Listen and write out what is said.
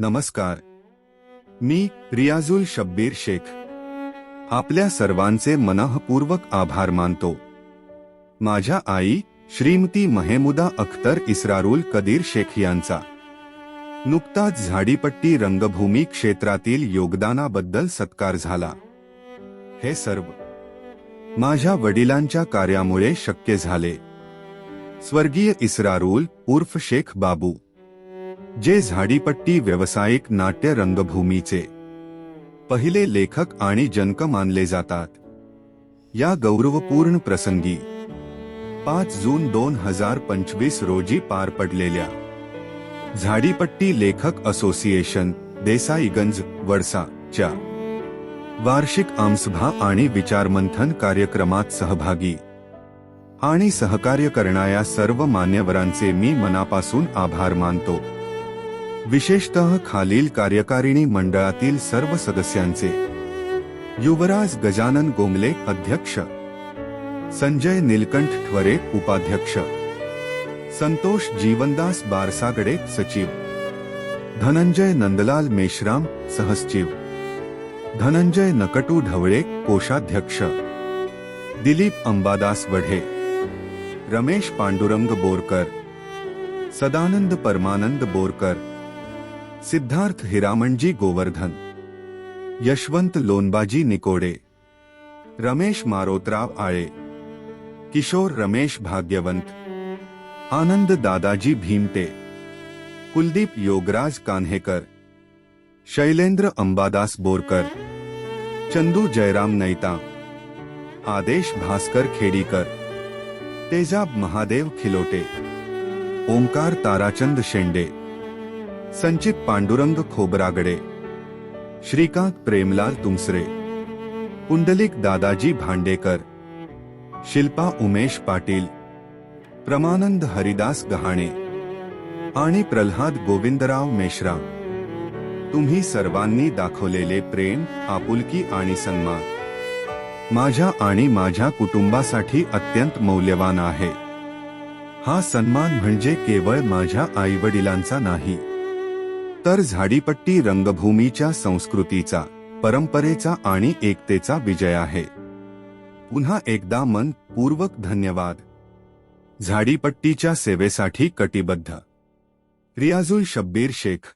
नमस्कार. मी रियाजुल शब्बीर शेख. आपल्या सर्वांचे मनःपूर्वक आभार मानतो. माझ्या आई श्रीमती महेमुदा अख्तर इस्रारुल कदीर शेख यांचा. नुकताच झाडीपट्टी रंगभूमी क्षेत्रातील योगदानाबद्दल सत्कार झाला. हे सर्व माझ्या वडिलांच्या कार्यामुळे शक्य झाले. स्वर्गीय इस्रारुल उर्फ शेख बाबू. जे झाडीपट्टी व्यावसायिक नाट्य रंगभूमीचे. पहिले लेखक आणि जनक मानले जातात. या गौरवपूर्ण प्रसंगी पाच जून दोन हजार पंचवीस रोजी पार पडलेल्या झाडीपट्टी लेखक असोसिएशन देसाईगंज वडसा च्या वार्षिक आमसभा आणि विचारमंथन कार्यक्रमात सहभागी आणि सहकार्य करणाऱ्या सर्व मान्यवरांचे मी मनापासून आभार मानतो. विशेषतः खालील कार्यकारिणी मंडळातील सर्व सदस्यांचे. युवराज गजानन गोंगले अध्यक्ष. संजय निलकंठ ठवरे उपाध्यक्ष. संतोष जीवनदास बारसागडे सचिव. धनंजय नंदलाल मेश्राम सहसचिव. धनंजय नकटू ढवळे कोषाध्यक्ष. दिलीप अंबादास वढे. रमेश पांडुरंग बोरकर. सदानंद परमानंद बोरकर. सिद्धार्थ हिरामणजी गोवर्धन, यशवंत लोनबाजी निकोडे, रमेश मारोतराव आळे, किशोर रमेश भाग्यवंत, आनंद दादाजी भीमटे, कुलदीप योगराज कान्हेकर, शैलेंद्र अंबादास बोरकर, चंदू जयराम नैता, आदेश भास्कर खेडीकर, तेजाब महादेव खिलोटे, ओंकार ताराचंद शेंडे संचित पांडुरंग खोबरागडे श्रीकांत प्रेमलाल तुमसरे पुंडलिक दादाजी भांडेकर शिल्पा उमेश पाटील प्रमानंद हरिदास गहाणे आणि प्रल्हाद गोविंदराव मेश्राम तुम्ही सर्वांनी दाखवलेले प्रेम आपुलकी आणि सन्मान माझ्या आणि माझ्या कुटुंबासाठी अत्यंत मौल्यवान आहे. हा सन्मान म्हणजे केवळ माझ्या आईवडिलांचा नाही तर झाडीपट्टी रंगभूमीच्या संस्कृतीचा परंपरेचा आणि एकतेचा विजय आहे. पुन्हा एकदा मन पूर्वक धन्यवाद. झाडीपट्टीच्या सेवेसाठी कटिबद्ध. रियाजुल शब्बीर शेख